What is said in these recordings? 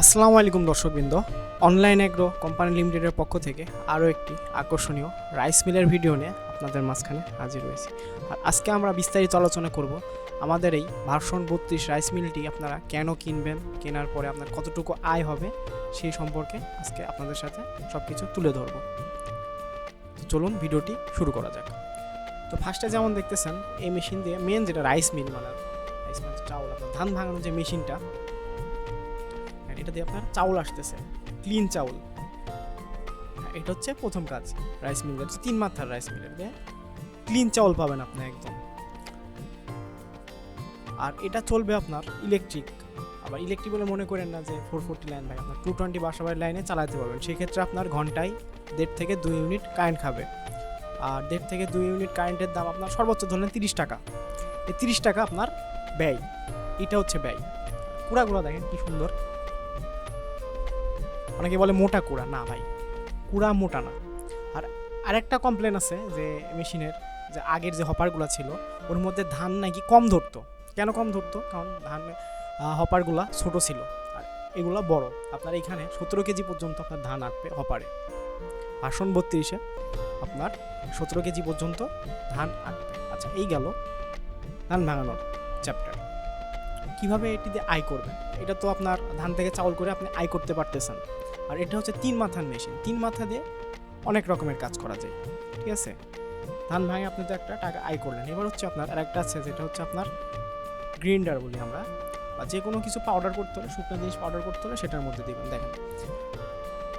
আসসালামু আলাইকুম দর্শকবৃন্দ। অনলাইন এগ্রো কোম্পানি লিমিটেডের পক্ষ থেকে আরও একটি আকর্ষণীয় রাইস মিলের ভিডিও নিয়ে আপনাদের মাঝখানে হাজির হয়েছি। আর আজকে আমরা বিস্তারিত আলোচনা করব আমাদের এই ভার্সন বত্রিশ রাইস মিলটি আপনারা কেন কিনবেন, কেনার পরে আপনার কতটুকু আয় হবে সেই সম্পর্কে আজকে আপনাদের সাথে সব কিছু তুলে ধরব। তো চলুন ভিডিওটি শুরু করা যাক। তো ফার্স্টে যেমন দেখতেছেন, এই মেশিন দিয়ে মেন যেটা রাইস মিল মানে রাইস মিল চাউল, আপনার ধান ভাঙানোর যে মেশিনটা এটা দিয়ে আপনার চাউল আসতেছে ক্লিন চাউল। এটা হচ্ছে প্রথম কাজ রাইস মিলের তিন মাথার রাইস মিলের দিয়ে ক্লিন চাউল পাবেন আপনি একদম। আর এটা চলবে আপনার ইলেকট্রিক আবার ইলেকট্রিক বলে মনে করেন না যে ফোর ফোরটি লাইন ভাই, আপনার টু টোয়েন্টি বাসাবাড়ির লাইনে চালাতে পারবেন। সেক্ষেত্রে আপনার ঘন্টায় দেড় থেকে দুই ইউনিট কারেন্ট খাবে। আর দেড় থেকে দুই ইউনিট কারেন্টের দাম আপনার সর্বোচ্চ ধরলেন তিরিশ টাকা। এই তিরিশ টাকা আপনার ব্যয়, এটা হচ্ছে ব্যয়। কুড়াগুলো দেখেন কি সুন্দর। অনেকে বলে মোটা কুড়া। না ভাই, কুড়া মোটা না। আর আরেকটা কমপ্লেন আছে যে মেশিনের যে আগের যে হপারগুলো ছিল, ওর মধ্যে ধান নাকি কম ধরতো। কেন কম ধরতো? কারণ ধান হপারগুলা ছোট ছিল। আর এগুলা বড়। আপনার এখানে সতেরো কেজি পর্যন্ত আপনার ধান আঁকবে হপারে ভাষণ বত্রিশে আপনার সতেরো কেজি পর্যন্ত ধান আঁকবে। আচ্ছা এই গেল ধান ভাঙানোর চ্যাপ্টার কীভাবে এটি দিয়ে আয় করবেন? এটা তো আপনার ধান থেকে চাউল করে আপনি আয় করতে পারতেছেন। আর এটা হচ্ছে তিন মাথার মেশিন তিন মাথা দিয়ে অনেক রকমের কাজ করা যায়, ঠিক আছে? ধান ভাঙে আপনি তো একটা টাকা আয় করলেন। এবার হচ্ছে আপনার আর একটা আছে, যেটা হচ্ছে আপনার গ্রিন্ডার বলি আমরা, বা যে কোনো কিছু পাউডার করতে হলে, শুকনো জিনিস পাউডার করতে হলে সেটার মধ্যে দেবেন, দেখেন।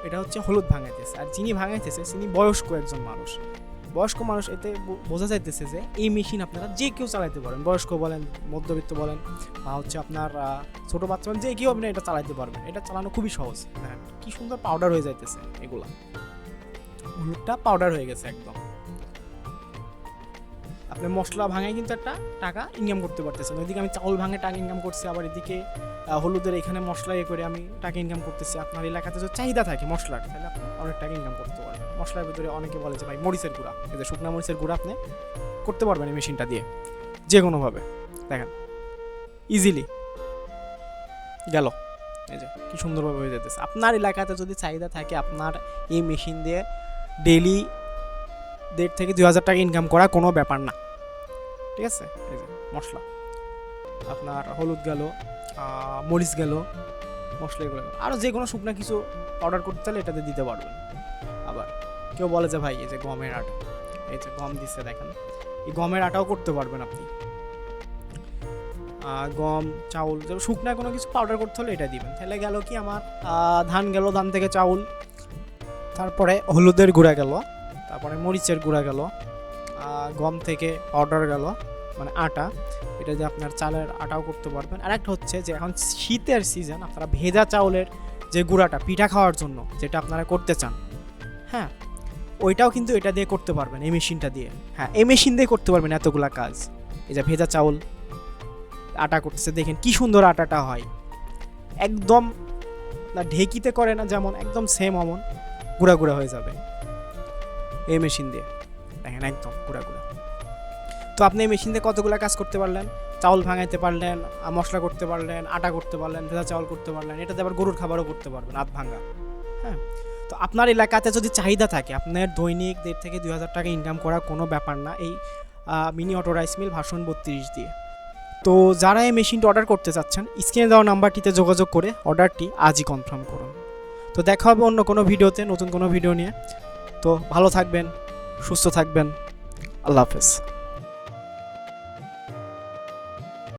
এটা হচ্ছে হলুদ ভাঙাইতেছে। আর যিনি ভাঙাইতেছে তিনি বয়স্ক একজন মানুষ বয়স্ক মানুষ, এতে বোঝা যাইতেছে যে এই মেশিন আপনারা যে কেউ চালাইতে পারেন বয়স্ক বলেন, মধ্যবিত্ত বলেন, বা হচ্ছে আপনার ছোট বাচ্চা যে কেউ আপনি এটা চালাইতে পারবেন। এটা চালানো খুবই সহজ। দেখেন কি সুন্দর পাউডার হয়ে যাইতেছে এগুলা। হলুদটা পাউডার হয়ে গেছে একদম। আপনি মশলা ভাঙায় কিন্তু একটা টাকা ইনকাম করতে পারতেছেন। ওইদিকে আমি চাউল ভাঙে টাকা ইনকাম করছি, আবার এদিকে হলুদের এখানে মশলা ইয়ে করে আমি টাকা ইনকাম করতেছি। আপনার এলাকাতে যে চাহিদা থাকে মশলার, তাহলে আপনি অনেক টাকা ইনকাম করতে পারবেন। মশলার ভিতরে অনেকে বলে যে, ভাই, মরিচের গুঁড়া। এই যে শুকনা মরিচের গুঁড়া আপনি করতে পারবেন এই মেশিনটা দিয়ে, যে কোনোভাবে দেখেন ইজিলি গেল। এই যে, কি সুন্দরভাবে হয়ে যেতেছে আপনার এলাকাতে যদি চাহিদা থাকে, আপনার এই মেশিন দিয়ে ডেইলি দেড় থেকে দুই হাজার টাকা ইনকাম করা কোনো ব্যাপার না। ঠিক আছে? এই যে, মশলা। আপনার হলুদ গেল মরিচ গেল, মশলা এগুলো আরও যে কোনো শুকনা কিছু অর্ডার করতে চাইলে এটাতে দিতে পারবেন। কেউ বলে যে, ভাই, এই যে গমের আটা, এই যে গম দিচ্ছে দেখেন। এই গমের আটাও করতে পারবেন আপনি। গম, চাউল শুকনা কোনো কিছু পাউডার করতে হলে এটা দিবেন। তাহলে গেল কি আমার ধান গেল, ধান থেকে চাউল। তারপরে হলুদের গুঁড়া গেল, তারপরে মরিচের গুঁড়া গেল গম থেকে পাউডার গেল মানে আটা। এটা যে আপনার চালের আটাও করতে পারবেন। আর একটা হচ্ছে যে, এখন শীতের সিজন আপনারা ভেজা চাউলের যে গুঁড়াটা, পিঠা খাওয়ার জন্য, যেটা আপনারা করতে চান হ্যাঁ? ওইটাও কিন্তু এটা দিয়ে করতে পারবেন, এই মেশিনটা দিয়ে। হ্যাঁ এই মেশিন দিয়ে করতে পারবেন এতগুলা কাজ। এই যে ভেজা চাউল, আটা করতেছে, দেখেন কি সুন্দর আটাটা হয়। একদম না, ঢেকিতে করে না, যেমন একদম সেম অমন, গুঁড়া গুঁড়া হয়ে যাবে। এই মেশিন দিয়ে। দেখেন একদম গুঁড়া গুঁড়া। তো আপনি এই মেশিন দিয়ে কতগুলো কাজ করতে পারলেন? চাউল ভাঙাইতে পারলেন মশলা করতে পারলেন, আটা করতে পারলেন, ভেজা চাউল করতে পারলেন, এটাতে আবার গরুর খাবারও করতে পারবেন আধ ভাঙা হ্যাঁ? তো আপনার এলাকাতে যদি চাহিদা থাকে, আপনার দৈনিক দেড় থেকে দুই হাজার টাকা ইনকাম করা কোনো ব্যাপার না, এই মিনি অটো রাইস মিল ভাষণ বত্রিশ দিয়ে। তো যারা এই মেশিনটি অর্ডার করতে চাচ্ছেন স্ক্রিনে দেওয়া নাম্বারটিতে যোগাযোগ করে অর্ডারটি আজই কনফার্ম করুন। তো দেখা হবে অন্য কোনো ভিডিওতে, নতুন কোনো ভিডিও নিয়ে। তো ভালো থাকবেন, সুস্থ থাকবেন। আল্লাহ হাফেজ।